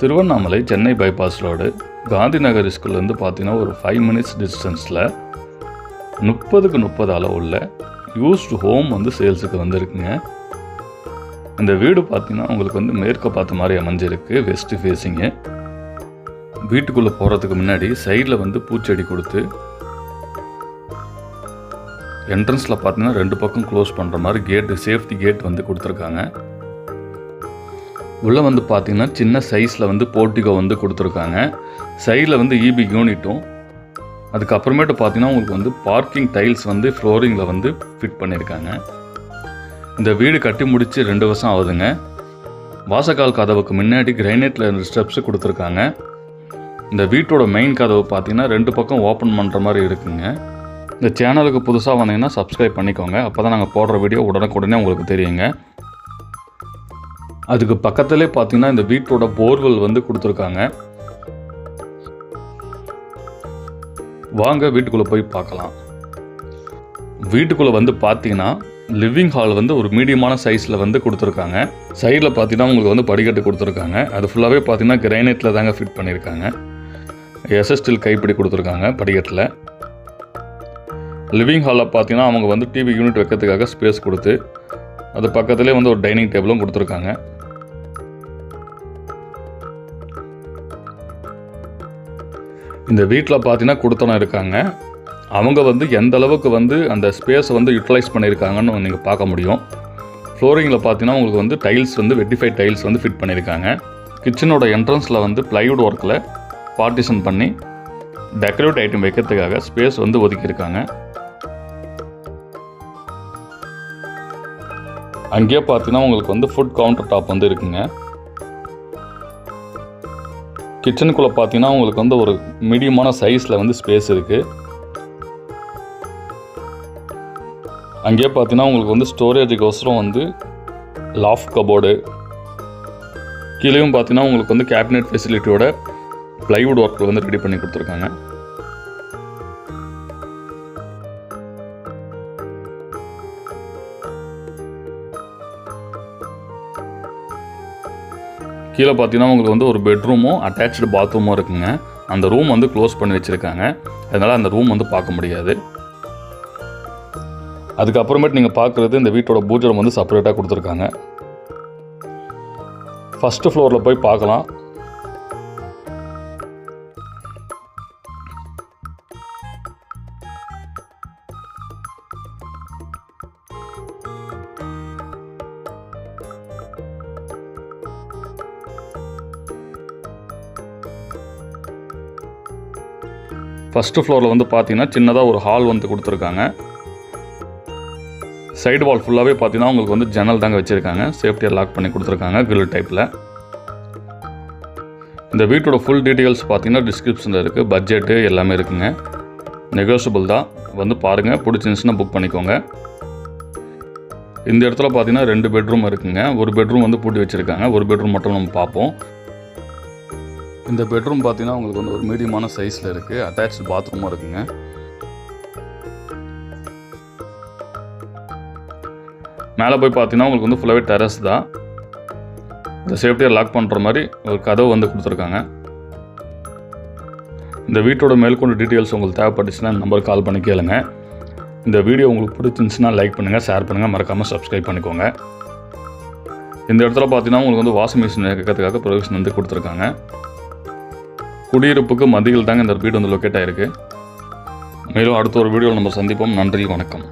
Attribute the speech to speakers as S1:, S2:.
S1: Tiruvannamalai Chennai bypass road Gandhi Nagar ஸ்கூல்லேருந்து பார்த்தீங்கன்னா ஒரு ஃபைவ் மினிட்ஸ் டிஸ்டன்ஸில் முப்பதுக்கு முப்பது அளவுள்ள யூஸ்டு ஹோம் வந்து சேல்ஸுக்கு வந்திருக்குங்க. இந்த வீடு பார்த்தீங்கன்னா உங்களுக்கு வந்து மேற்க பார்த்த மாதிரி அமைஞ்சிருக்கு வெஸ்ட் ஃபேஸிங்கு வீட்டுக்குள்ளே போகிறதுக்கு முன்னாடி சைடில் வந்து பூச்செடி கொடுத்து என்ட்ரன்ஸில் பார்த்தீங்கன்னா ரெண்டு பக்கம் க்ளோஸ் பண்ணுற மாதிரி கேட்டு சேஃப்டி கேட் வந்து கொடுத்துருக்காங்க. உள்ளே வந்து பார்த்தீங்கன்னா சின்ன சைஸில் வந்து போர்ட்டிகோ வந்து கொடுத்துருக்காங்க. சைடில் வந்து இபி யூனிட்டும். அதுக்கப்புறமேட்டு பார்த்தீங்கன்னா உங்களுக்கு வந்து பார்க்கிங் டைல்ஸ் வந்து ஃப்ளோரிங்கில் வந்து ஃபிட் பண்ணியிருக்காங்க இந்த வீடு கட்டி முடித்து ரெண்டு வருஷம் ஆகுதுங்க. வாசக்கால் கதவுக்கு முன்னாடி கிரைனைட்டில் ஸ்டெப்ஸு கொடுத்துருக்காங்க. இந்த வீட்டோட மெயின் கதவு பார்த்தீங்கன்னா ரெண்டு பக்கம் ஓப்பன் பண்ணுற மாதிரி இருக்குங்க. இந்த சேனலுக்கு புதுசாக வந்தீங்கன்னா சப்ஸ்கிரைப் பண்ணிக்கோங்க. அப்போ தான் நாங்கள் போடுற வீடியோ உடனுக்குடனே உங்களுக்கு தெரியுங்க. அதுக்கு பக்கத்துலேயே பார்த்தீங்கன்னா இந்த வீட்டோட போர்வெல் வந்து கொடுத்துருக்காங்க. வாங்க வீட்டுக்குள்ளே போய் பார்க்கலாம். வீட்டுக்குள்ளே வந்து பார்த்தீங்கன்னா லிவிங் ஹால் வந்து ஒரு மீடியமான சைஸில் வந்து கொடுத்துருக்காங்க. சைடில் பார்த்தீங்கன்னா உங்களுக்கு வந்து படிக்கட்டு கொடுத்துருக்காங்க. அது ஃபுல்லாகவே பார்த்தீங்கன்னா கிரைனைட்டில் தாங்க ஃபிட் பண்ணியிருக்காங்க. எஸ்எஸ்டில் கைப்பிடி கொடுத்துருக்காங்க படிக்கட்டில். லிவிங் ஹாலில் பார்த்தீங்கன்னா அவங்க வந்து டிவி யூனிட் வைக்கிறதுக்காக ஸ்பேஸ் கொடுத்து அது பக்கத்துலேயே வந்து ஒரு டைனிங் டேபிளும் கொடுத்துருக்காங்க. இந்த வீட்டில் பார்த்தீங்கன்னா கொடுத்தனம் இருக்காங்க. அவங்க வந்து எந்த அளவுக்கு வந்து அந்த ஸ்பேஸை வந்து யூட்டிலைஸ் பண்ணியிருக்காங்கன்னு நீங்கள் பார்க்க முடியும். ஃப்ளோரிங்கில் பார்த்தீங்கன்னா உங்களுக்கு வந்து டைல்ஸ் வந்து வெட்டிஃபைட் டைல்ஸ் வந்து ஃபிட் பண்ணியிருக்காங்க கிச்சனோட என்ட்ரன்ஸில் வந்து ப்ளைவுட் ஒர்க்கில் பார்ட்டிஷன் பண்ணி டெக்கரேட் ஐட்டம் வைக்கிறதுக்காக ஸ்பேஸ் வந்து ஒதுக்கியிருக்காங்க. அங்கேயே பார்த்தீங்கன்னா உங்களுக்கு வந்து ஃபுட் கவுண்டர் டாப் வந்து இருக்குங்க. கிச்சனுக்குள்ளே பார்த்தீங்கன்னா உங்களுக்கு வந்து ஒரு மீடியமான சைஸில் வந்து ஸ்பேஸ் இருக்குது அங்கேயே பார்த்தீங்கன்னா உங்களுக்கு வந்து ஸ்டோரேஜுக்கோசரம் வந்து லாஃப் கபோர்டு கீழேயும் பார்த்தீங்கன்னா உங்களுக்கு வந்து கேபினெட் ஃபெசிலிட்டியோட ப்ளைவுட் ஒர்க்கில் வந்து ரெடி பண்ணி கொடுத்துருக்காங்க. கீழே பார்த்தீங்கன்னா உங்களுக்கு வந்து ஒரு பெட்ரூமும் அட்டாச்சு பாத்ரூமும் இருக்குங்க. அந்த ரூம் வந்து க்ளோஸ் பண்ணி வச்சுருக்காங்க. அதனால் அந்த ரூம் வந்து பார்க்க முடியாது. அதுக்கப்புறமேட்டு நீங்கள் பார்க்குறது இந்த வீட்டோட பூஜை வந்து செப்பரேட்டாக கொடுத்துருக்காங்க. ஃபஸ்ட்டு ஃப்ளோரில் போய் பார்க்கலாம். ஃபஸ்ட்டு ஃப்ளோரில் வந்து பார்த்தீங்கன்னா சின்னதாக ஒரு ஹால் வந்து கொடுத்துருக்காங்க. சைடு வால் ஃபுல்லாகவே பார்த்தீங்கன்னா உங்களுக்கு வந்து ஜன்னல் தாங்க வச்சுருக்காங்க. சேஃப்டியாக லாக் பண்ணி கொடுத்துருக்காங்க கிரில் டைப்பில் இந்த வீட்டோட ஃபுல் டீட்டெயில்ஸ் பார்த்தீங்கன்னா டிஸ்கிரிப்ஷனில் இருக்குது பட்ஜெட்டு எல்லாமே இருக்குங்க. நெகோஷியபிள் தான். வந்து பாருங்கள் பிடிச்சிருந்துச்சுன்னா புக் பண்ணிக்கோங்க. இந்த இடத்துல பார்த்தீங்கன்னா ரெண்டு பெட்ரூம் இருக்குங்க. ஒரு பெட்ரூம் வந்து பூட்டி வச்சுருக்காங்க. ஒரு பெட்ரூம் மட்டும் நம்ம பார்ப்போம். இந்த பெட்ரூம் பார்த்தீங்கன்னா உங்களுக்கு வந்து ஒரு மீடியமான சைஸில் இருக்குது அட்டாச்சு பாத்ரூமும் இருக்குங்க. மேலே போய் பார்த்தீங்கன்னா உங்களுக்கு வந்து ஃபுல்லாகவே டெரஸ் தான். இந்த சேஃப்டியாக லாக் பண்ணுற மாதிரி ஒரு கதவு வந்து கொடுத்துருக்காங்க. இந்த வீட்டோட மேற்கொண்டு டீட்டெயில்ஸ் உங்களுக்கு தேவைப்பட்டுச்சுன்னா இந்த நம்பருக்கு கால் பண்ணி கேளுங்க. இந்த வீடியோ உங்களுக்கு பிடிச்சிருந்துச்சுன்னா லைக் பண்ணுங்கள் ஷேர் பண்ணுங்கள் மறக்காமல் சப்ஸ்கிரைப் பண்ணிக்கோங்க. இந்த இடத்துல பார்த்தீங்கன்னா உங்களுக்கு வந்து வாஷிங் மிஷின் வைக்கிறதுக்காக ப்ரொவிஷன் வந்து கொடுத்துருக்காங்க. குடியிருப்புக்கு மத்தியில் தாங்க இந்த வீடு வந்து லொக்கேட் ஆகிருக்கு மேலும் அடுத்த ஒரு வீடியோவில் நம்ம சந்திப்போம். நன்றி வணக்கம்.